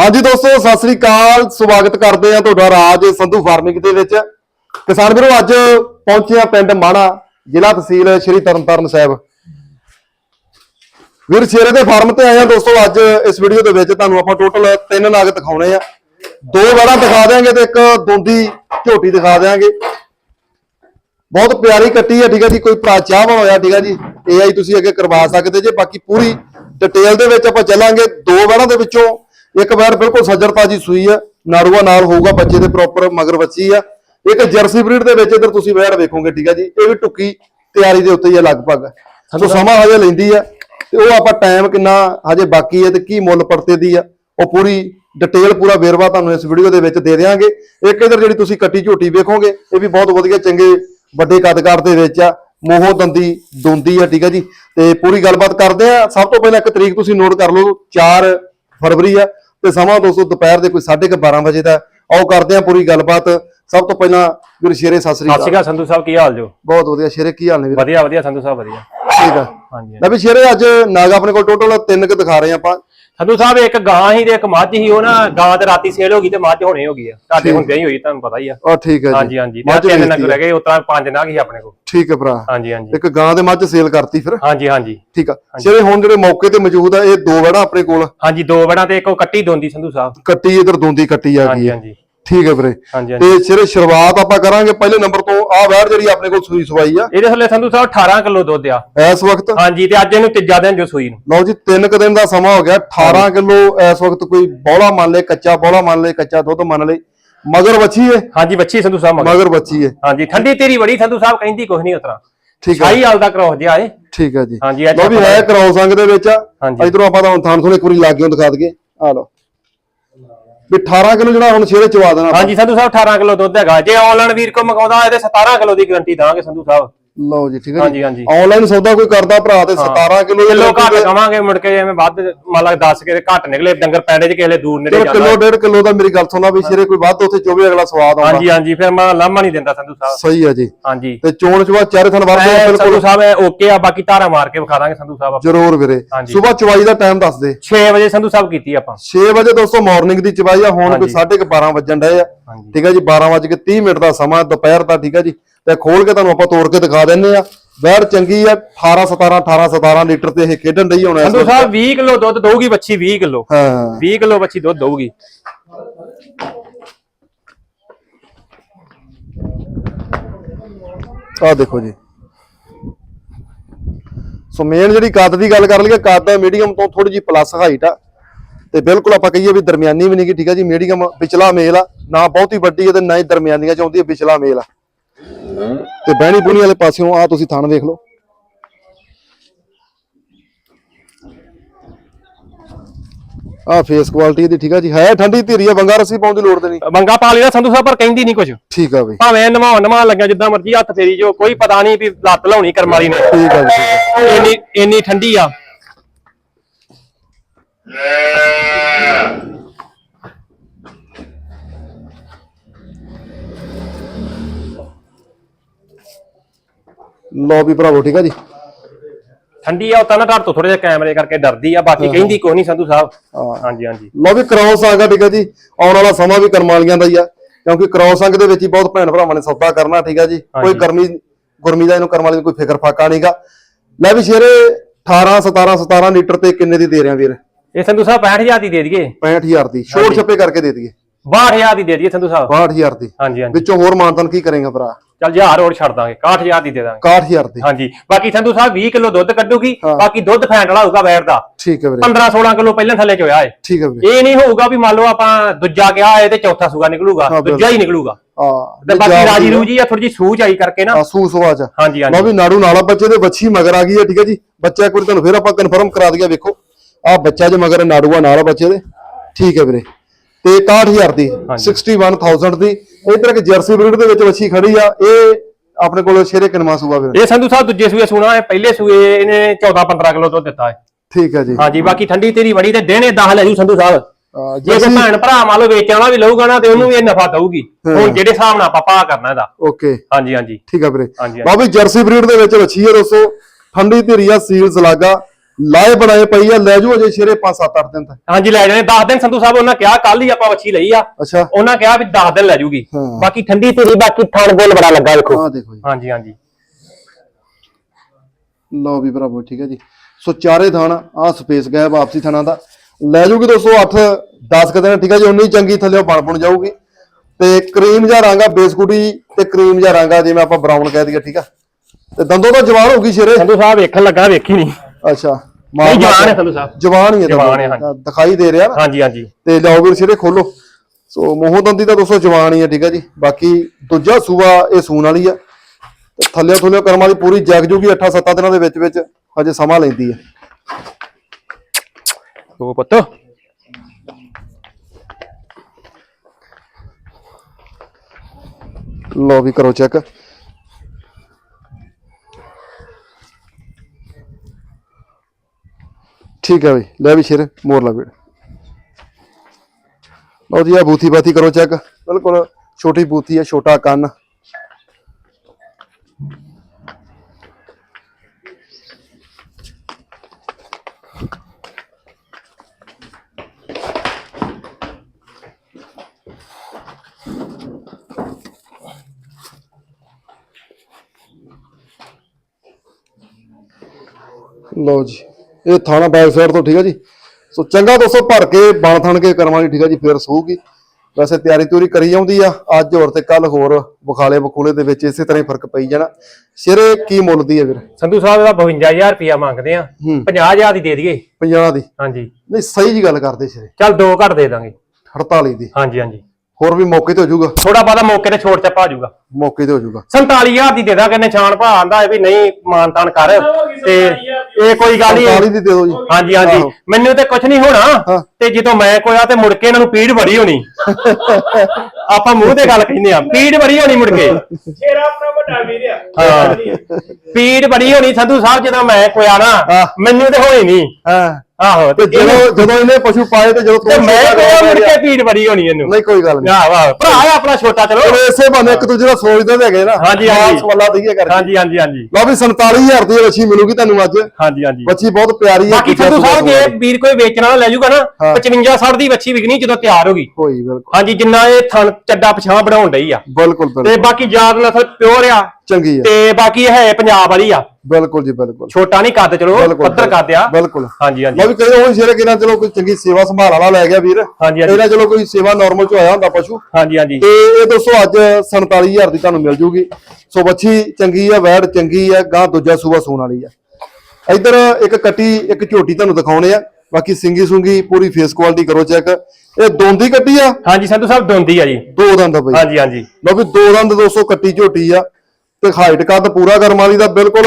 ਹਾਂਜੀ ਦੋਸਤੋ, ਸਤਿ ਸ੍ਰੀ ਅਕਾਲ। ਸਵਾਗਤ ਕਰਦੇ ਆ ਤੁਹਾਡਾ ਰਾਜ ਸੰਧੂ ਫਾਰਮਿੰਗ ਦੇ ਵਿੱਚ। ਕਿਸਾਨ ਵੀਰੋ, ਅੱਜ ਪਹੁੰਚੇ ਆ ਪਿੰਡ ਮਾਣਾ, ਜ਼ਿਲ੍ਹਾ ਤਹਿਸੀਲ ਸ਼੍ਰੀ ਤਰਨਤਾਰਨ ਸਾਹਿਬ। ਵੀਰ ਸ਼ੇਰੇ ਦੇ ਫਾਰਮ ਤੇ ਆਏ ਆ ਦੋਸਤੋ, ਅੱਜ ਇਸ ਵੀਡੀਓ ਦੇ ਵਿੱਚ ਤੁਹਾਨੂੰ ਆਪਾਂ ਟੋਟਲ ਤਿੰਨ ਨਾਗ ਦਿਖਾਉਣੇ ਆ। ਦੋ ਵੜਾ ਦਿਖਾ ਦਿਆਂਗੇ ਤੇ ਇੱਕ ਦੋਂਦੀ ਝੋਟੀ ਦਿਖਾ ਦਿਆਂਗੇ। ਬਹੁਤ ਪਿਆਰੀ ਕੱਟੀ ਹੈ ਠੀਕ ਹੈ ਜੀ, ਕੋਈ ਭਰਾ ਚਾਹਵਾਨ ਹੋਇਆ, ਠੀਕ ਹੈ ਜੀ AI ਤੁਸੀਂ ਅੱਗੇ ਕਰਵਾ ਸਕਦੇ ਜੇ, ਬਾਕੀ ਪੂਰੀ ਡਿਟੇਲ ਦੇ ਵਿੱਚ ਆਪਾਂ ਚੱਲਾਂਗੇ। ਦੋ ਵੜਾਂ ਦੇ ਵਿੱਚੋਂ ਇੱਕ ਵਾਰ ਬਿਲਕੁਲ ਸੱਜਰਤਾ ਜੀ ਸੂਈ ਹੈ ਨਾੜੂਆ ਨਾਲ ਹੋਊਗਾ ਬੱਚੇ ਦੇ ਪ੍ਰੋਪਰ ਮਗਰ ਬੱਚੀ ਆ। ਇੱਕ ਜਰਸੀ ਬਰੀਡ ਦੇ ਵਿੱਚ ਇਧਰ ਤੁਸੀਂ ਵੈੜ ਵੇਖੋਗੇ ਠੀਕ ਹੈ ਜੀ। ਇਹ ਵੀ ਟੁੱਕੀ ਤਿਆਰੀ ਦੇ ਉੱਤੇ ਹੀ ਆ ਲਗਭਗ। ਸੋ ਸਮਾਂ ਹਜੇ ਲੈਂਦੀ ਆ ਤੇ ਉਹ ਆਪਾਂ ਟਾਈਮ ਕਿੰਨਾ ਹਜੇ ਬਾਕੀ ਹੈ ਤੇ ਕੀ ਮੁੱਲ ਪੜਤੇ ਦੀ ਆ ਉਹ ਪੂਰੀ ਡਿਟੇਲ ਪੂਰਾ ਵੇਰਵਾ ਤੁਹਾਨੂੰ ਇਸ ਵੀਡੀਓ ਦੇ ਵਿੱਚ ਦੇ ਦੇਵਾਂਗੇ ਇੱਕ ਇਧਰ ਜਿਹੜੀ ਤੁਸੀਂ ਕੱਟੀ ਝੋਟੀ ਵੇਖੋਗੇ ਇਹ ਵੀ ਬਹੁਤ ਵਧੀਆ ਚੰਗੇ ਵੱਡੇ ਕੱਦਕਾਰ ਦੇ ਵਿੱਚ ਆ ਮੋਹੋ ਦੰਦੀ ਦੁੰਦੀ ਆ ਠੀਕ ਹੈ ਜੀ। ਤੇ ਪੂਰੀ ਗੱਲਬਾਤ ਕਰਦੇ ਆ। ਸਭ ਤੋਂ ਪਹਿਲਾਂ ਇੱਕ ਤਰੀਕ ਤੁਸੀਂ ਨੋਟ ਕਰ ਲਓ 4 ਫਰਵਰੀ ਆ ਤੇ ਸਮਾਂ ਦੋਸਤੋ ਦੁਪਹਿਰ ਦੇ ਕੋਈ 12:30 ਵਜੇ ਦਾ ਆਓ ਕਰਦੇ ਆ ਪੂਰੀ ਗੱਲਬਾਤ। ਸਭ ਤੋਂ ਪਹਿਲਾਂ ਵੀਰ ਸ਼ੇਰੇ ਸਤਿ ਸ੍ਰੀ ਸਤਿ ਅਕਾਲ ਸ਼੍ਰੀ ਅਕਾਲ ਸੰਧੂ ਸਾਹਿਬ ਕੀ ਹਾਲ ਜੋ? ਬਹੁਤ ਵਧੀਆ। ਸ਼ੇਰੇ ਕੀ ਹਾਲ ਨੇ ਵੀਰ? ਵਧੀਆ ਵਧੀਆ ਸੰਧੂ ਸਾਹਿਬ ਵਧੀਆ। ਠੀਕ ਆ। ਹਾਂਜੀ। ਲੈ ਵੀ ਸ਼ੇਰੇ ਅੱਜ ਨਾਗ ਆਪਣੇ ਕੋਲ ਟੋਟਲ ਤਿੰਨ ਕੁ ਦਿਖਾ ਰਹੇ ਆਪਾਂ। ਸੰਧੂ ਸਾਹਿਬ ਇੱਕ ਗਾਂ ਹੀ ਤੇ ਇੱਕ ਮੱਝ ਹੀ ਉਹ ਨਾ ਗਾਂ ਤੇ ਰਾਤੀ ਸੇਲ ਹੋ ਗਈ ਤੇ ਮੱਝ ਹੁਣੇ ਹੋ ਗਈ ਆ। ਤੁਹਾਡੇ ਹੁੰਦੇ ਹੀ ਹੋਈ ਤੁਹਾਨੂੰ ਪਤਾ ਹੀ ਆ। ਆ ਠੀਕ ਹੈ ਜੀ। ਹਾਂਜੀ ਹਾਂਜੀ। ਮੱਝ ਤਿੰਨ ਨਗ। ਰਹਿ ਗਏ ਉਤਰਾ ਪੰਜ ਨਗ ਹੀ ਆਪਣੇ ਕੋਲ। ਠੀਕ ਹੈ ਭਰਾ। ਹਾਂਜੀ ਹਾਂਜੀ। ਇੱਕ ਗਾਂ ਦੇ ਮੱਝ ਸੇਲ ਕਰਤੀ ਫਿਰ। ਹਾਂਜੀ ਹਾਂਜੀ। ਠੀਕ ਆ। ਸ਼ੇਰੇ ਹੁਣ ਜਿਹੜੇ ਮੌਕੇ ਤੇ ਮੌਜੂਦ ਆ ਇਹ ਦੋ ਵੜਾ ਆਪਣੇ ਕੋਲ? ਹਾਂਜੀ ਦੋ ਵੜਾਂ ਤੇ ਇੱਕ ਉਹ ਕੱਟੀ ਦੋਂਦੀ ਸੰਧੂ ਸਾਹਿਬ। ਕੱਟੀ ਇਧਰ ਦੋਂਦੀ ਕੱਟੀ ਆ ਹਾਂਜੀ ਗਈ ਹੈ। ਹਾਂਜੀ। ਠੀਕ ਹੈ ਵੀਰੇ। ਹਾਂਜੀ ਹਾਂਜੀ। ਤੇ ਸ਼ੇਰੇ ਸ਼ੁਰੂਆਤ ਆਪਾਂ ਕਰਾਂਗੇ ਪਹਿਲੇ ਨੰਬਰ ਤੋਂ ਆ ਵੈੜ ਜਿਹੜੀ ਆਪਣੇ ਕੋਲ ਸੂਈ ਸਵਾਈ ਆ। ਇਹਦੇ ਥੱਲੇ ਸੰਧੂ ਸਾਹਿਬ 18 ਕਿਲੋ ਦੁੱਧ ਆ। ਇਸ ਵਕਤ? ਹਾਂਜੀ ਤੇ ਅੱਜ ਇਹਨੂੰ ਤੀਜਾ ਦਿਨ ਜੋ ਸੂਈ ਨੂੰ। ਲਓ ਜੀ 3 ਕੁ ਦਿਨ ਦਾ ਸਮਾਂ ਹੋ ਗਿਆ 18 ਕਿਲੋ ਇਸ ਵਕਤ ਕੋਈ ਬੋਲਾ ਮੰਨ ਲੇ ਕੱਚਾ ਬੋਲਾ ਮੰਨ ਲੇ ਕੱਚਾ ਦੁੱਧ ਮੰਨ ਲੇ। ਮਗਰ ਬੱਚੀ ਏ? ਹਾਂਜੀ ਬੱਚੀ ਸੰਧੂ ਸਾਹਿਬ ਮਗਰ। ਬੱਚੀ ਏ। ਹਾਂਜੀ ਠੰਡੀ ਤੇਰੀ ਬੜੀ ਸੰਧੂ ਸਾਹਿਬ ਕਹਿੰਦੀ ਕੁਝ ਨਹੀਂ ਉਤਰਾ ਠੀਕ ਹੈ। ਸਾਈ ਹਾਲ ਦਾ ਕਰੋਸ ਜਿਹਾ ਏ ਠੀਕ ਹੈ ਜੀ। ਹਾਂਜੀ ਲਓ ਵੀ ਹੈ ਕਰਾਉ ਸੰਗ ਦੇ ਵਿੱਚ। ਇਧਰੋਂ ਆਪਾਂ ਤਾਂ ਥਾਣ ਥੋੜੇ ਇੱਕ ਵਾਰੀ ਲਾਗਿਓ ਦਿਖਾ ਦਈਏ। ਆ ਲਓ। ਵੀ 18 ਕਿਲੋ ਜਿਹੜਾ ਹੁਣ ਛੇਰੇ ਚਵਾ ਦੇਣਾ ਹਾਂਜੀ, ਸੰਧੂ ਸਾਹਿਬ 18 ਕਿਲੋ ਦੁੱਧ ਹੈਗਾ। ਜੇ ਆਨਲਾਈਨ ਵੀਰ ਕੋ ਮੰਗਾਉਂਦਾ, ਇਹਦੇ 17 ਕਿਲੋ ਦੀ ਗਾਰੰਟੀ ਦਾਂਗੇ ਸੰਧੂ ਸਾਹਿਬ। ਲਓ ਜੀ ਠੀਕ ਹੈ ਹਾਂਜੀ, ਹਾਂਜੀ। ਆਨਲਾਈਨ ਸੌਦਾ ਕੋਈ ਕਰਦਾ ਭਰਾ ਤੇ 17 ਕਿਲੋ ਕਿਲੋ ਘੱਟ ਕਵਾਂਗੇ ਮੁੜ ਕੇ ਐਵੇਂ ਵੱਧ ਮੰਨ ਲਾ 10 ਕੇ ਘੱਟ ਨਿਕਲੇ ਡੰਗਰ ਪੈਂਡੇ ਚ ਕਿਸੇ ਦੂਰ ਨੇੜੇ ਕਿਲੋ ਜਾਂਦਾ। ਡੇਢ ਕਿਲੋ ਦਾ ਮੇਰੀ ਗੱਲ ਸੁਣਨਾ ਵੀ ਸ਼ੇਰੇ ਕੋਈ ਵੱਧ ਉੱਥੇ ਚੋਵੇ ਅਗਲਾ ਸਵਾਦ ਆਉਂਦਾ। ਹਾਂਜੀ ਹਾਂਜੀ ਫਿਰ ਮੈਂ ਲਾਮਾ ਨਹੀਂ ਦਿੰਦਾ ਸੰਧੂ ਸਾਹਿਬ। ਸਹੀ ਹੈ ਜੀ। ਹਾਂਜੀ। ਤੇ ਚੋਣ ਚਵਾ ਚਾਰੇ ਥਣ ਵਰਦੇ ਆ ਬਿਲਕੁਲ। ਸੰਧੂ ਸਾਹਿਬ ਓਕੇ ਆ ਬਾਕੀ ਧਾਰਾ ਮਾਰ ਕੇ ਵਿਖਾ ਦਾਂਗੇ ਸੰਧੂ ਸਾਹਿਬ ਜ਼ਰੂਰ ਵੀਰੇ। ਸਵੇਰ ਚਵਾਈ ਦਾ ਟਾਈਮ ਦੱਸ ਦੇ। 6 ਵਜੇ ਸੰਧੂ ਸਾਹਿਬ ਕੀਤੀ ਆਪਾਂ। 6 ਵਜੇ ਦੋਸਤੋ ਮਾਰਨਿੰਗ ਦੀ ਚਵਾਈ ਆ ਹੁਣ ਕੋਈ 12:30 ਵੱਜਣ ਡਏ ਆ। ਠੀਕ ਹੈ ਜੀ 12:30 ਮਿੰਟ ਦਾ ਸਮਾਂ ਦੁਪਹਿਰ ਦਾ ਠੀਕ ਹੈ ਜੀ। ਤੇ ਖੋਲ ਕੇ ਤੁਹਾਨੂੰ ਆਪਾਂ ਤੋੜ ਕੇ ਦਿਖਾ ਦਿੰਨੇ ਆ। ਵੈੜ ਚੰਗੀ ਆ 18 17 18 17 ਲੀਟਰ ਤੇ ਇਹ ਖੇਡਣ ਡਈ ਹੁਣ ਸੰਧੂ। ਸਾਹਿਬ 20 ਕਿਲੋ ਦੁੱਧ ਦਊਗੀ ਬੱਚੀ 20 ਕਿਲੋ। ਹਾਂ। 20 ਕਿਲੋ ਬੱਚੀ ਦੁੱਧ ਦਊਗੀ। ਆ ਦੇਖੋ ਜੀ। ਸੋ ਮੇਨ ਜਿਹੜੀ ਕੱਦ ਦੀ ਗੱਲ ਕਰ ਲਈਏ ਕੱਦ ਮੀਡੀਅਮ ਤੋਂ ਥੋੜੀ ਜੀ ਪਲੱਸ ਹਾਈਟ ਆ। ਤੇ ਬਿਲਕੁਲ ਆਪਾਂ ਕਹੀਏ ਵੀ ਦਰਮਿਆਨੀ ਵੀ ਨਹੀਂ ਗੀ ਠੀਕ ਆ ਜੀ ਮੀਡੀਅਮ ਵਿਚਲਾ ਮੇਲ ਆ। ਨਾ ਬਹੁਤੀ ਵੱਡੀ ਹੈ ਤੇ ਨਾ ਹੀ ਦਰਮਿਆਨੀਆਂ ਚ ਆਉਂਦੀ ਹੈ ਵਿਚਲਾ ਮੇਲ ਆ। ਤੇ ਬਹਿਣੀ ਪੁਣੀ ਵਾਲੇ ਪਾਸਿਓਂ ਆ ਤੁਸੀਂ ਥਣ ਵੇਖ ਲਓ। ਆ ਫੇਸ ਕੁਆਲਿਟੀ ਇਹਦੀ ਠੀਕ ਆ ਜੀ। ਹੈ ਠੰਡੀ ਧੀਰੀ ਆ ਵੰਗਾ ਰੱਸੀ ਪਾਉਣ ਦੀ ਲੋੜ ਤੇ ਨਹੀਂ। ਬੰਗਾ ਪਾ ਲਿਆ ਸੰਧੂ ਸਾਹਿਬ ਪਰ ਕਹਿੰਦੀ ਨਹੀਂ ਕੁਝ ਠੀਕ ਆ ਬਈ ਭਾਵੇਂ ਨਵਾਉਣ ਨਵਾ ਲੱਗਿਆ ਜਿੱਦਾਂ ਮਰਜ਼ੀ ਹੱਥ ਫੇਰੀ ਜੋ ਕੋਈ ਪਤਾ ਨਹੀਂ ਵੀ ਲੱਤ ਲਾਉਣੀ ਕਰਮ ਵਾਲੀ ਨੇ। ਠੀਕ ਆ ਜੀ ਠੀਕ ਆ। ਇੰਨੀ ਇੰਨੀ ਠੰਡੀ ਆ। ਲਓ ਵੀ ਭਰਾਵੋ ਠੀਕ ਆ ਜੀ। ਠੰਡੀ ਆ ਉਹ ਤਾਂ ਨਾ ਘਰ ਤੋਂ ਥੋੜੇ ਜਿਹਾ ਕੈਮਰੇ ਕਰਕੇ ਡਰਦੀ ਆ ਬਾਕੀ ਕਹਿੰਦੀ ਕੋਈ ਨਹੀਂ ਸੰਧੂ ਸਾਹਿਬ। ਹਾਂਜੀ ਹਾਂਜੀ। ਲਓ ਵੀ ਕ੍ਰੋਸ ਆਗਾ ਠੀਕ ਹੈ ਜੀ। ਆਉਣ ਵਾਲਾ ਸਮਾਂ ਵੀ ਕਰਮ ਵਾਲੀਆਂ ਦਾ ਹੀ ਆ ਕਿਉਂਕਿ ਕ੍ਰੋਸ ਅੰਗ ਦੇ ਵਿੱਚ ਹੀ ਬਹੁਤ ਭੈਣ ਭਰਾਵਾਂ ਨੇ ਸੌਦਾ ਕਰਨਾ ਠੀਕ ਹੈ ਜੀ। ਕੋਈ ਗਰਮੀ ਗੁਰਮੀ ਦਾ ਇਹਨੂੰ ਕਰਮ ਵਾਲੀ ਕੋਈ ਫਿਕਰ ਫਾਕਾ ਨਹੀਂਗਾ ਲੈ ਵੀ ਸ਼ੇਰੇ 18 17 17 ਲੀਟਰ ਤੇ ਕਿੰਨੇ ਦੀ ਦੇ ਰਿਆਂ ਵੀਰ? ਇਹ ਸੰਧੂ ਸਾਹਿਬ 65000 ਦੀ ਦੇ ਦਈਏ। 65000 ਦੀ ਛੋਟ ਛੱਪੇ ਕਰਕੇ ਦੇ ਦਈਏ। 62000 ਦੀ ਦੇ ਦਈਏ ਸੰਧੂ ਸਾਹਿਬ। 62000 ਦੀ। ਹਾਂਜੀ ਹਾਂਜੀ। ਵਿੱਚੋਂ ਹੋਰ ਮਾਨਤਨ ਕੀ ਕਰੇਗਾ ਭਰਾ? ਚੱਲ ਹਜ਼ਾਰ ਹੋਰ ਛੱਡ ਦਾਂਗੇ। 61000 ਦੀ ਦੇ ਦਾਂਗੇ। 61000 ਦੀ। ਹਾਂਜੀ। ਬਾਕੀ ਸੰਧੂ ਸਾਹਿਬ 20 ਕਿਲੋ ਦੁੱਧ ਕੱਢੂਗੀ ਹਾਂ। ਬਾਕੀ ਦੁੱਧ ਫੈਂਟ ਵਾਲਾ ਹੋਊਗਾ ਵੈਰ ਦਾ। ਠੀਕ ਹੈ ਵੀਰੇ। 15 16 ਕਿਲੋ ਪਹਿਲਾਂ ਥੱਲੇ ਚ ਹੋਇਆ ਏ। ਠੀਕ ਹੈ ਵੀਰੇ। ਇਹ ਨਹੀਂ ਹੋਊਗਾ ਵੀ ਮੰਨ ਲਓ ਆਪਾਂ ਦੂਜਾ ਕਿਹਾ ਏ ਤੇ ਚੌਥਾ ਸੂਗਾ ਨਿਕਲੂਗਾ ਹਾਂ। ਦੂਜਾ ਹੀ ਨਿਕਲੂਗਾ। ਆ ਤੇ ਬਾਕੀ ਰਾਜੀ ਰੂਜੀ ਆ ਥੋੜੀ ਜਿਹੀ ਸੂਝ ਆਈ ਕਰਕੇ ਨਾ। ਸੂ ਸਵਾਜ ਹਾਂਜੀ ਹਾਂਜੀ। ਵੀ ਨਾੜੂ ਨਾਲਾ ਬੱਚੇ ਦੇ ਬੱਚੀ ਮਗਰ ਆ ਗਈ ਹੈ ਠੀਕ ਹੈ ਜੀ। ਬੱਚਾ ਇੱਕ ਵਾਰੀ ਤੁਹਾਨੂੰ ਫਿਰ ਆਪਾਂ ਕਨਫਰਮ ਕਰਾ ਦਈਏ ਵੇਖੋ। ਆ ਬੱਚਾ ਜੇ ਮਗਰ ਨਾੜੂਆ ਨਾਲ ਬੱਚੇ ਦੇ। ਠੀਕ ਹੈ ਵੀਰੇ। ਤੇ 61000 ਦੀ 61000 ਦੀ। ਇਧਰ ਇੱਕ ਜਰਸੀ ਬਰੀਡ ਦੇ ਵਿੱਚ ਬੱਚੀ ਖੜੀ ਆ ਇਹ ਆਪਣੇ ਕੋਲ ਸ਼ੇਰੇ ਕਿਨਮਾ ਸੂਆ ਵੀਰੇ। ਇਹ ਸੰਧੂ ਸਾਹਿਬ ਦੂਜੇ ਸੂਏ ਸੁਣਾ ਹੈ ਪਹਿਲੇ ਸੂਏ ਇਹਨੇ 14 15 ਕਿਲੋ ਦੁੱਧ ਦਿੱਤਾ ਹੈ। ਠੀਕ ਹੈ ਜੀ। ਹਾਂਜੀ ਬਾਕੀ ਠੰਡੀ ਤੇਰੀ ਬੜੀ ਤੇ ਦਿਨੇ 10 ਲੈ ਜੂ ਸੰਧੂ ਸਾਹਿਬ। ਆ, ਜੇ ਕੋਈ ਭੈਣ ਭਰਾ ਮੰਨ ਲਓ ਵੇਚਣ ਵਾਲਾ ਵੀ ਲਊਗਾ ਨਾ ਤੇ ਉਹਨੂੰ ਵੀ ਇਹ ਨਫਾ ਦਊਗੀ। ਹੁਣ ਜਿਹੜੇ ਹਿਸਾਬ ਨਾਲ ਆਪਾਂ ਪਾ ਕਰਨਾ ਇਹਦਾ। ਓਕੇ। ਹਾਂਜੀ ਹਾਂਜੀ। ਠੀਕ ਹੈ ਵੀਰੇ। ਬਾਬੀ ਜਰਸੀ ਬਰੀਡ ਦੇ ਵਿੱਚ ਬੱਚੀ ਹੈ ਦੋਸਤੋ। ਠੰਡੀ ਧੀਰੀ ਆ ਸੀਲਸ ਲਾਗਾ ਲਾਏ ਬਣਾਏ ਪਈ ਆ ਲੈ ਜੂ ਅਜੇ ਸ਼ੇਰੇ 5 7 8 ਦਿਨ ਤੱਕ ਹਾਂਜੀ ਲੈ ਜਾਣੇ। 10 ਦਿਨ ਸੰਧੂ ਸਾਹਿਬ ਉਹਨਾਂ ਕਿਹਾ ਕੱਲ ਹੀ ਆਪਾਂ ਵੱਛੀ ਲਈ ਆ। ਅੱਛਾ। ਉਹਨਾਂ ਕਿਹਾ ਵੀ 10 ਦਿਨ ਲੈ ਜੂਗੀ। ਹਾਂ। ਬਾਕੀ ਠੰਡੀ ਧੀਰੀ ਬਾਕੀ ਥਣ ਬੋਲ ਬੜਾ ਲੱਗਾ ਵੇਖੋ। ਆਹ ਦੇਖੋ ਜੀ। ਹਾਂਜੀ ਹਾਂਜੀ। ਲਓ ਵੀ ਭਰਾਵੋ ਠੀਕ ਹੈ ਜੀ। ਸੋ ਚਾਰੇ ਥਾਣ ਆ ਸਪੇਸ ਗਿਆ ਵਾਪਸੀ ਥਾਣਾ ਦਾ। ਲੈ ਜੂਗੀ ਦੋਸਤੋ 8 10 ਕਦੇ ਠੀਕ ਹੈ ਜੀ ਉਨੀ ਚੰਗੀ ਥੱਲੇ ਬਣ ਬਣ ਜਾਊਗੀ। ਤੇ ਕਰੀਮ ਜਾਂ ਰੰਗਾ ਬਿਸਕੁਟੀ ਤੇ ਕਰੀਮ ਜਾਂ ਰੰਗਾ ਜਿਵੇਂ ਆਪਾਂ ਬਰਾਊਨ ਕਹਿ ਦਈਏ ਠੀਕ ਆ ਤੇ ਦੰਦੋਂ ਤਾਂ ਜਵਾਨ ਹੋਊਗੀ ਸ਼ੇਰੇ। ਸੰਧੂ ਸਾਹਿਬ ਵੇਖਣ ਲੱਗਾ ਵੇਖੀ ਨਹੀਂ। ਅੱਛਾ। ਨਹੀਂ ਜਵਾਨ ਹੈ ਸੰਧੂ ਸਾਹਿਬ ਜਵਾਨ ਹੀ ਹੈ ਜਵਾਨ ਹੈ। ਦਿਖਾਈ ਦੇ ਰਿਹਾ ਨਾ। ਹਾਂਜੀ ਹਾਂਜੀ। ਤੇ ਲਓ ਵੀਰ ਸ਼ੇਰੇ ਖੋਲੋ। ਸੋ ਮੋਹ ਦੰਦੀ ਤਾਂ ਦੋਸਤੋ ਜਵਾਨ ਹੀ ਹੈ ਠੀਕ ਹੈ ਜੀ। ਬਾਕੀ ਦੂਜਾ ਸੂਆ ਇਹ ਸੂਣ ਵਾਲੀ ਆ ਥੱਲੇ ਥੱਲੇ ਕਰਮਾਂ ਦੀ ਪੂਰੀ ਜਗ ਜੂਗੀ 8-7 ਦਿਨਾਂ ਦੇ ਵਿੱਚ ਵਿੱਚ। ਹਜੇ ਸਮਾਂ ਲੈਂਦੀ ਹੈ। ਉਹ ਪੁੱਤ। ਲਓ ਵੀ ਕਰੋ ਚੈੱਕ। ਠੀਕ ਹੈ ਬਈ, ਲੈ ਵੀ ਸ਼ੇਰ, ਮੋਰ ਲਾ ਵੀੜ ਲਓ ਜੀ ਆ ਬੂਥੀ ਬਾਥੀ ਕਰੋ ਚੈੱਕ ਬਿਲਕੁਲ ਛੋਟੀ ਬੂਥੀ ਹੈ ਛੋਟਾ ਕੰਨ। ਲਓ ਜੀ। ਇਹ ਥਾਣਾ ਬੈਕ ਸਾਈਡ ਤੋਂ ਠੀਕ ਹੈ ਜੀ? ਸੋ ਚੰਗਾ ਦੋਸਤੋ ਭਰ ਕੇ ਬਣ ਥਣ ਕੇ ਕਰਮਾਂ ਦੀ ਠੀਕ ਹੈ ਜੀ ਫਿਰ ਸੂਗੀ ਵੈਸੇ ਤਿਆਰੀ ਤਿਉਰੀ ਕਰੀ ਜਾਂਦੀ ਆ ਅੱਜ ਹੋਰ ਤੇ ਕੱਲ ਹੋਰ ਬਖਾਲੇ ਬਖੂਲੇ ਦੇ ਵਿੱਚ ਇਸੇ ਤਰ੍ਹਾਂ ਹੀ ਫ਼ਰਕ ਪਈ ਜਾਣਾ। ਸਿਰੇ ਕੀ ਮੁੱਲ ਦੀ ਹੈ ਵੀਰ? ਸੰਧੂ ਸਾਹਿਬ ਦਾ 52000 ਰੁਪਿਆ ਮੰਗਦੇ ਆ ਹੂੰ। 50000 ਦੀ ਦੇ ਦਈਏ। 50 ਦੀ? ਹਾਂਜੀ। ਨਹੀਂ ਸਹੀ ਜੀ ਗੱਲ ਕਰਦੇ ਸਿਰੇ। ਚੱਲ ਦੋ ਘੱਟ ਦੇ ਦਾਂਗੇ। 48 ਦੀ। ਹਾਂਜੀ ਹਾਂਜੀ। ਹੋਰ ਵੀ ਮੌਕੇ ਤੇ ਹੋ ਜਾਊਗਾ। ਥੋੜਾ ਬਾਦਾ ਮੌਕੇ ਤੇ ਛੋਟ ਚੱਪਾ ਜਾਊਗਾ। ਮੌਕੇ ਤੇ ਹੋ ਜਾਊਗਾ। 47000 ਦੀ ਦੇ ਦਾਂਗੇ ਨਿਸ਼ਾਨ ਭਾ ਆਂਦਾ ਵੀ ਨਹੀਂ ਮਾਨ ਤਾਨ ਕਰ। ਤੇ ਇਹ ਕੋਈ ਗੱਲ ਨਹੀਂ। 48 ਦੀ ਦੇ ਦਿਓ ਜੀ। ਹਾਂਜੀ ਹਾਂਜੀ। ਆਹੋ। ਮੈਨੂੰ ਤੇ ਕੁਝ ਨਹੀਂ ਹੋਣਾ। ਹਾਂ। ਤੇ ਜਦੋਂ ਮੈਂ ਕੋਇਆ ਤੇ ਮੁੜ ਕੇ ਇਹਨਾਂ ਨੂੰ ਪੀੜ ਬੜੀ ਹੋਣੀ। ਆਪਾਂ ਮੂੰਹ ਤੇ ਗੱਲ ਕਹਿੰਦੇ ਆ ਪੀੜ ਬੜੀ ਹੋਣੀ ਮੁੜ ਕੇ। ਸ਼ੇਰਾ ਆਪਣਾ ਵੱਡਾ ਵੀਰ ਆ। ਹਾਂ। ਪੀੜ ਬੜੀ ਹੋਣੀ ਸੰਧੂ ਸਾਹਿਬ ਜਦੋਂ ਮੈਂ ਕੋਇਆ ਨਾ ਹਾਂ। ਮੈਨੂੰ ਤੇ ਹੋਈ ਨਹੀਂ। ਹਾਂ। ਆਹੋ ਤੇ ਜਦੋਂ ਜਦੋਂ ਇਹਨੇ ਪਸ਼ੂ ਪਾਏ ਤੇ ਜਦੋਂ ਤੇ ਮੈਂ ਛੋਟਾ ਕੋਇਆ ਮੁੜ ਕੇ ਪੀੜ ਬੜੀ ਹੋਣੀ ਇਹਨੂੰ। ਨਹੀਂ ਕੋਈ ਗੱਲ ਨਹੀਂ। ਆਹ ਵਾਹ ਭਰਾ ਆ ਆਪਣਾ ਛੋਟਾ ਚਲੋ। ਚਲੋ ਇਸੇ ਬਹਾਨੇ ਇੱਕ ਦੂਜੇ ਦਾ ਸੋਚਦੇ ਤੇ ਹੈਗੇ ਨਾ। ਹਾਂਜੀ, ਹਾਂਜੀ। ਸਵਾਲਾ ਦਈਏ ਕਰਕੇ। ਹਾਂਜੀ ਹਾਂਜੀ ਹਾਂਜੀ। ਲਓ ਵੀ 47000 ਦੀ ਵੱਛੀ ਮਿਲੂਗੀ ਤੁਹਾਨੂੰ ਅੱਜ। ਹਾਂਜੀ ਹਾਂਜੀ। ਵੱਛੀ ਬਹੁਤ ਪਿਆਰੀ ਹੈ ਬਾਕੀ ਸੰਧੂ ਸਾਹਿਬ ਜੇ ਵੀਰ ਕੋਈ ਵੇਚਣ ਲੈ ਜਾਊਗਾ ਨਾ ਹਾਂ। 55 60 ਦੀ ਵੱਛੀ ਵਿਕਣੀ ਜਦੋਂ ਤਿਆਰ ਹੋਗੀ ਹੋਈ ਬਿਲਕੁਲ। ਹਾਂਜੀ ਜਿੰਨਾ ਇਹ ਥਣ ਚੱਡਾ ਪਛਾਂ ਬਣਾਉਣ ਡਈ ਆ। ਬਿਲਕੁਲ ਤੇ ਬਿਲਕੁਲ ਬਾਕੀ ਜਾਤ ਨਸਲ ਪਿਓਰ ਆ ਚੰਗੀ ਹੈ ਤੇ ਬਾਕੀ ਇਹ ਹੈ ਪੰਜਾਬ ਵਾਲੀ ਆ। ਬਿਲਕੁਲ ਜੀ ਬਿਲਕੁਲ। ਛੋਟਾ ਨਹੀਂ ਕੱਦ ਚਲੋ ਪੱਧਰ ਕੱਦ ਆ। ਬਿਲਕੁਲ। ਹਾਂਜੀ ਹਾਂਜੀ। ਮੈਂ ਵੀ ਕਹੇ ਹੁਣ ਸ਼ੇਰੇ ਕਿਨਾਂ ਚਲੋ ਕੋਈ ਚੰਗੀ ਸੇਵਾ ਸੰਭਾਲ ਵਾਲਾ ਲੈ ਗਿਆ ਵੀਰ ਹਾਂਜੀ, ਹਾਂਜੀ। ਇਹਦਾ ਚਲੋ ਕੋਈ ਸੇਵਾ ਨਾਰਮਲ ਚ ਆਇਆ ਹੁੰਦਾ ਪਸ਼ੂ। ਹਾਂਜੀ ਹਾਂਜੀ। ਤੇ ਇਹ ਦੋਸਤੋ ਅੱਜ 47000 ਦੀ ਤੁਹਾਨੂੰ ਮਿਲ ਜੂਗੀ। ਸੋ ਬੱਚੀ ਚੰਗੀ ਆ ਵੈੜ ਚੰਗੀ ਆ ਗਾਂ ਦੂਜਾ ਸੂਆ ਸੂਣ ਵਾਲੀ ਆ। ਇੱਧਰ ਇੱਕ ਕੱਟੀ ਇੱਕ ਝੋਟੀ ਤੁਹਾਨੂੰ ਦਿਖਾਉਣੇ ਆ। ਬਾਕੀ ਸਿੰਗੀ ਸੁੰਗੀ ਪੂਰੀ ਫੇਸ ਕੁਆਲਿਟੀ ਕਰੋ ਚੈੱਕ ਇਹ ਦੋਂਦੀ ਕੱਟੀ ਆ? ਹਾਂਜੀ ਸੰਧੂ ਸਾਹਿਬ ਦੋਂਦੀ ਆ ਜੀ। ਦੋ ਦੰਦ ਆ ਬਈ। ਹਾਂਜੀ ਹਾਂਜੀ। ਲਓ ਵੀ ਦੋ ਦੰਦ 200 ਕੱਟੀ ਝੋਟੀ ਆ। ਤੇ ਹਾਈਟ ਕੱਦ ਪੂਰਾ ਕਰਮ ਵਾਲੀ ਦਾ ਬਿਲਕੁਲ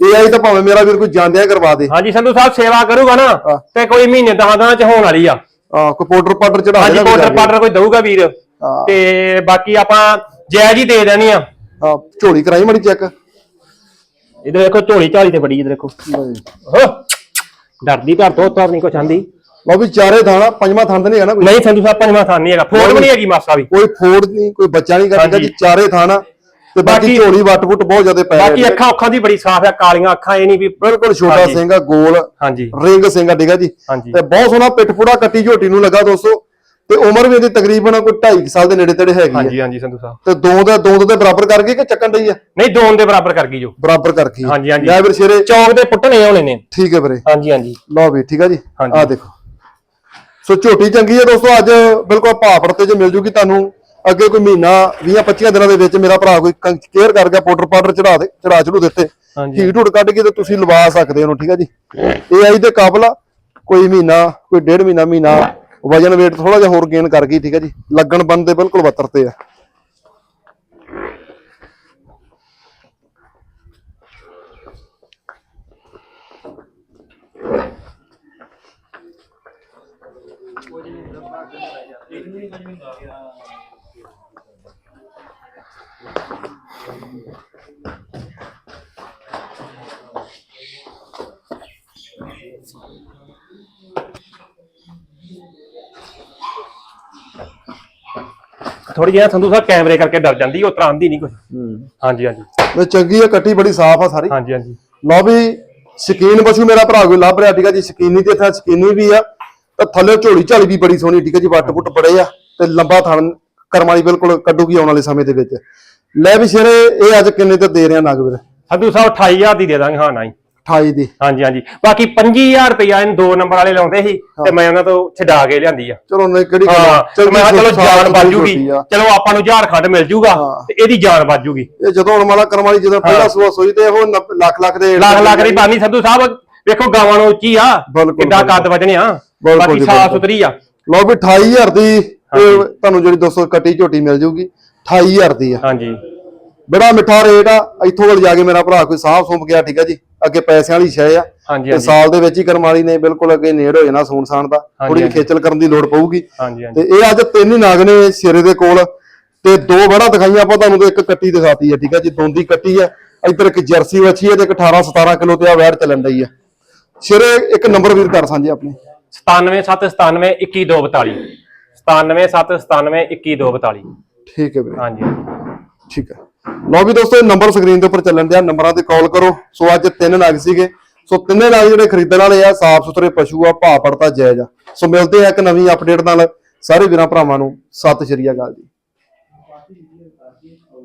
ਇਹ ਆਈ ਤਾਂ ਭਾਵੇਂ ਮੇਰਾ ਵੀਰ ਕੋਈ ਜਾਂਦਿਆਂ ਕਰਵਾ ਦੇ। ਹਾਂਜੀ ਸੰਧੂ ਸਾਹਿਬ ਸੇਵਾ ਕਰੂਗਾ ਨਾ ਹਾਂ। ਤੇ ਕੋਈ ਮਹੀਨੇ ਦਹਾਂ ਦਹਾਂ ਚ ਹੋਣ ਵਾਲੀ ਆ। ਆ ਕੋਈ ਪਾਊਡਰ ਪਾਊਡਰ ਚੜਾ ਹਾਂਜੀ ਪਾਊਡਰ ਪਾਊਡਰ ਕੋਈ ਦਊਗਾ ਵੀਰ। ਹਾਂ। ਤੇ ਬਾਕੀ ਆਪਾਂ ਜਾਇਜ਼ ਹੀ ਦੇ ਦੇਣੀ ਆ। ਹਾਂ ਝੋਲੀ ਕਰਾਈ ਮੜੀ ਚੈੱਕ ਇਧਰ ਦੇਖੋ ਝੋਲੀ ਝਾਲੀ ਤੇ ਬੜੀ ਇਧਰ ਦੇਖੋ। ਹੋ ਡਰਦੀ ਘਰ ਤੋਂ ਤਾਂ ਨਹੀਂ ਕੁਛ ਆਂਦੀ। ਲਓ ਵੀ ਚਾਰੇ ਥਾਣਾ ਪੰਜਵਾਂ ਥਾਂ ਤੇ ਨਹੀਂ ਹੈਗਾ ਨਾ ਕੋਈ। ਨਹੀਂ ਸੰਧੂ ਸਾਹਿਬ ਪੰਜਵਾਂ ਥਾਨ ਨਹੀਂ ਹੈਗਾ। ਫੋੜ ਵੀ ਨਹੀਂ ਹੈਗੀ ਮਾਸਾ ਵੀ। ਕੋਈ ਫੋੜ ਨਹੀਂ ਕੋਈ ਬੱਚਾ ਨਹੀਂ ਕਰਦਾ। ਜੀ। ਚਾਰੇ ਥਾਣਾ। ਤੇ ਬਾਕੀ ਝੋਲੀ ਵੱਟ ਬਹੁਤ ਜ਼ਿਆਦਾ ਪੈ ਬਾਕੀ ਰਹੇ। ਅੱਖਾਂ ਅੱਖਾਂ ਦੀ ਬੜੀ ਸਾਫ਼ ਆ ਕਾਲੀਆਂ ਅੱਖਾਂ ਇਹ ਨਹੀਂ ਵੀ ਬਿਲਕੁਲ ਛੋਟਾ। ਸਿੰਘ ਆ ਗੋਲ ਹਾਂਜੀ। ਰਿੰਗ ਸਿੰਘ ਆ ਠੀਕ ਆ ਜੀ। ਤੇ ਬਹੁਤ ਸੋਹਣਾ ਪਿੱਠ ਪੂੜਾ ਕੱਟੀ ਝੋਟੀ ਨੂੰ ਲੱਗਾ ਦੋਸਤੋ। ਤੇ ਉਮਰ ਵੀ ਇਹਦੀ ਤਕਰੀਬਨ ਕੋਈ 2.5 ਸਾਲ ਦੇ ਨੇੜੇ ਤੇੜੇ ਹੈਗੀ ਹਾਂਜੀ ਹਾਂਜੀ ਸੰਧੂ ਸਾਹਿਬ। ਤੇ ਦੋ ਦੇ ਦੋ ਦੇ ਬਰਾਬਰ ਕਰ ਗਈ ਕਿ ਚੱਕਣ ਡਈ ਆ? ਨਹੀਂ ਦੋਨ ਦੇ ਬਰਾਬਰ ਕਰ ਗਈ ਜੋ। ਬਰਾਬਰ ਕਰ ਗਈ ਹਾਂਜੀ, ਹਾਂਜੀ। ਲੈ ਵੀਰ ਸ਼ੇਰੇ। ਚੌਕ ਦੇ ਪੁੱਟਣੇ ਹੋਣੇ ਨੇ। ਠੀਕ ਹੈ ਵੀਰੇ। ਹਾਂਜੀ ਹਾਂਜੀ। ਲਓ ਵੀ ਠੀਕ ਆ ਜੀ। ਹਾਂਜੀ। ਆ ਦੇਖੋ। ਸੋ ਝੋਟੀ ਚੰਗੀ ਹੈ ਦੋਸਤੋ ਅੱਜ ਬਿਲਕੁਲ ਭਾਪੜ ਤੇ ਜੇ ਮਿਲ ਜੂਗੀ ਤੁਹਾਨੂੰ। ਅੱਗੇ ਕੋਈ ਮਹੀਨਾ 20 25 ਦਿਨਾਂ ਦੇ ਵਿੱਚ ਮੇਰਾ ਭਰਾ ਕੋਈ ਕੇਅਰ ਕਰ ਗਿਆ ਪਾਊਡਰ ਪਾਊਡਰ ਚੜਾ ਦੇ ਚੜਾ ਚੜੂ ਦਿੱਤੇ। ਹੀਟ ਹੂਟ ਕੱਢ ਕੇ ਤੇ ਤੁਸੀਂ ਲਵਾ ਸਕਦੇ ਹੋ ਠੀਕ ਆ ਜੀ? ਇਹ ਆਈ ਦੇ ਕਾਬਲ ਆ ਕੋਈ ਮਹੀਨਾ ਕੋਈ ਡੇਢ ਮਹੀਨਾ ਮਹੀਨਾ ਵਜਨ weight ਥੋੜਾ ਜਿਹਾ ਹੋਰ ਗੇਨ ਕਰ ਗਈ ਠੀਕ ਆ ਜੀ? ਲੱਗਣ ਬੰਨ ਦੇ ਬਿਲਕੁਲ ਬੱਤਰ ਤੇ ਆ। ਥੋੜੀ ਜਿਹੀ ਸੰਧੂ ਸਾਹਿਬ ਕੈਮਰੇ ਕਰਕੇ ਡਰ ਜਾਂਦੀ ਉਹ ਤਰ੍ਹਾਂ ਆਂਦੀ ਨਹੀਂ ਕੁਝ ਹਾਂਜੀ ਹਾਂਜੀ। ਤੇ ਚੰਗੀ ਆ ਕੱਟੀ ਬੜੀ ਸਾਫ਼ ਆ ਸਾਰੀ। ਹਾਂਜੀ ਹਾਂਜੀ। ਲਓ ਵੀ ਸ਼ਕੀਨ ਪਸ਼ੂ ਮੇਰਾ ਭਰਾ ਕੋਈ ਲੱਭ ਰਿਹਾ ਠੀਕ ਆ ਜੀ? ਸ਼ਕੀਨੀ ਤੇ ਇੱਥੇ ਸ਼ਕੀਨੀ ਵੀ ਆ। ਤਾਂ ਥੱਲੇ ਝੋਲੀ ਝਾਲੀ ਵੀ ਬੜੀ ਸੋਹਣੀ ਠੀਕ ਆ ਜੀ? ਵੱਟ ਪੁੱਟ ਬੜੇ ਆ। ਤੇ ਲੰਬਾ ਥਣ ਕਰਮ ਵਾਲੀ ਬਿਲਕੁਲ ਕੱਢੂਗੀ ਆਉਣ ਵਾਲੇ ਸਮੇਂ ਦੇ ਵਿੱਚ। ਲੈ ਵੀ ਸ਼ੇਰੇ ਇਹ ਅੱਜ ਕਿੰਨੇ ਤੇ ਦੇ ਰਿਹਾ ਨਗ ਵੀਰ? ਸੰਧੂ ਸਾਹਿਬ 28000 ਦੀ ਦੇ ਦਾਂਗੇ ਹਾਂ ਨਾ ਹੀ 28 ਦੀ। ਹਾਂਜੀ ਹਾਂਜੀ। ਬਾਕੀ 25000 ਰੁਪਇਆ ਇਹਨੂੰ ਦੋ ਨੰਬਰ ਵਾਲੇ ਲਾਉਂਦੇ ਸੀ ਤੇ ਮੈਂ ਉਹਨਾਂ ਤੋਂ ਛਡਾ ਕੇ ਲਿਆਂਦੀ ਆ। ਚਲੋ ਨਹੀਂ ਕਿਹੜੀ ਗੱਲ ਆ। ਹਾਂ ਤੇ ਮੈਂ ਕਿਹਾ ਚਲੋ ਛੋਟੀ ਜਾਨ ਛੋਟੀ ਬਾਜੂਗੀ ਛੋਟੀ ਆ। ਚਲੋ ਆਪਾਂ ਨੂੰ ਝਾਰਖੰਡ ਮਿਲ ਜੂਗਾ ਤੇ ਇਹਦੀ ਜਾਨ ਬਾਜੂਗੀ ਇਹ ਜਦੋਂ ਹੁਣ ਮਾਲਾ ਕਰਮ ਵਾਲੀ ਜਦੋਂ ਪਹਿਲਾ ਸੂਆ ਸੋਈ ਤੇ ਉਹ ਨੱਬ- ਲੱਖ ਲੱਖ ਦੇ ਲੱਖ ਲੱਖ ਦੀ ਬਾਨੀ ਸੰਧੂ ਸਾਹਿਬ। ਵੇਖੋ ਗਾਵਾਂ ਨੂੰ ਉੱਚੀ ਆ। ਬਿਲਕੁਲ, ਕਿੱਦਾਂ। ਵਜਣੇ ਆ। ਬਿਲਕੁਲ ਬਾਕੀ ਜੀ, ਸਾਫ਼ ਬਿਲਕੁਲ। ਸੁਥਰੀ ਆ। ਲਓ ਵੀ 28000 ਦੀ ਇਹ ਤੁਹਾਨੂੰ ਜਿਹੜੀ 200 ਕੱਟੀ ਝੋਟੀ ਮਿਲ ਜੂਗੀ। 28000 ਦੀ ਆ। ਹਾਂਜੀ। ਬੜਾ ਮਿੱਠਾ ਰੇਟ ਆ ਇੱਥੋਂ ਵੱਲ ਜਾ ਕੇ ਮੇਰਾ ਭਰਾ ਕੋਈ ਸਾਹ ਸੁੰਪ ਗਿਆ ਠੀਕ ਆ ਜੀ। ਅੱਗੇ ਪੈਸਿਆਂ ਵਾਲੀ ਸ਼ੈ ਆ ਹਾਂਜੀ ਤੇ ਸਾਲ ਦੇ ਵਿੱਚ ਹੀ ਕਰਮਾਲੀ ਨੇ ਬਿਲਕੁਲ ਅੱਗੇ ਨੇੜ ਹੋ ਜਾਣਾ ਸੂਨਸਾਨ ਦਾ। ਥੋੜੀ ਜਿਹੀ। ਖੇਚਲ ਕਰਨ ਦੀ ਲੋੜ ਪਊਗੀ। ਤੇ ਇਹ ਅੱਜ ਤਿੰਨ ਹੀ ਨਾਗ ਨੇ ਸਿਰੇ ਦੇ ਕੋਲ। ਤੇ ਦੋ ਬੜਾ ਦਿਖਾਈਆਂ ਆਪਾਂ ਤੁਹਾਨੂੰ ਤੇ ਇੱਕ ਕੱਟੀ ਦਿਖਾਤੀ ਆ ਠੀਕ ਆ ਜੀ। ਦੋਂਦੀ ਕੱਟੀ ਆ। ਇੱਧਰ ਇੱਕ ਜਰਸੀ ਵੱਛੀ ਹੈ ਤੇ ਇੱਕ 18 17 ਕਿਲੋ ਤੇ ਆ ਵੈੜ ਚੱਲਣ ਡਈ ਆ। ਸਿਰੇ ਇੱਕ ਨੰਬਰ ਵੀਰ ਕਰ ਸਾਂਝੇ ਆਪਣੇ। 97797 21242 97797 21242 ਠੀਕ ਹੈ ਵੀਰੇ। ਹਾਂਜੀ। ਠੀਕ ਹੈ। ਲਓ ਵੀ ਦੋਸਤੋ ਇਹ ਨੰਬਰ ਸਕਰੀਨ ਦੇ ਉੱਪਰ ਚੱਲਣ ਦਿਆ। ਨੰਬਰਾਂ ਤੇ ਕਾਲ ਕਰੋ। ਸੋ ਅੱਜ ਤਿੰਨ ਨਗ ਸੀਗੇ। ਸੋ ਤਿੰਨੇ ਨਗ ਜਿਹੜੇ ਖਰੀਦਣ ਵਾਲੇ ਆ ਸਾਫ਼ ਸੁਥਰੇ ਪਸ਼ੂ ਆ ਭਾਅ ਪੜਤਾ ਜਾਇਜ਼ ਆ। ਸੋ ਮਿਲਦੇ ਆ ਇੱਕ ਨਵੀਂ ਅਪਡੇਟ ਨਾਲ। ਸਾਰੇ ਵੀਰਾਂ ਭਰਾਵਾਂ ਨੂੰ ਸਤਿ ਸ਼੍ਰੀ ਅਕਾਲ ਜੀ।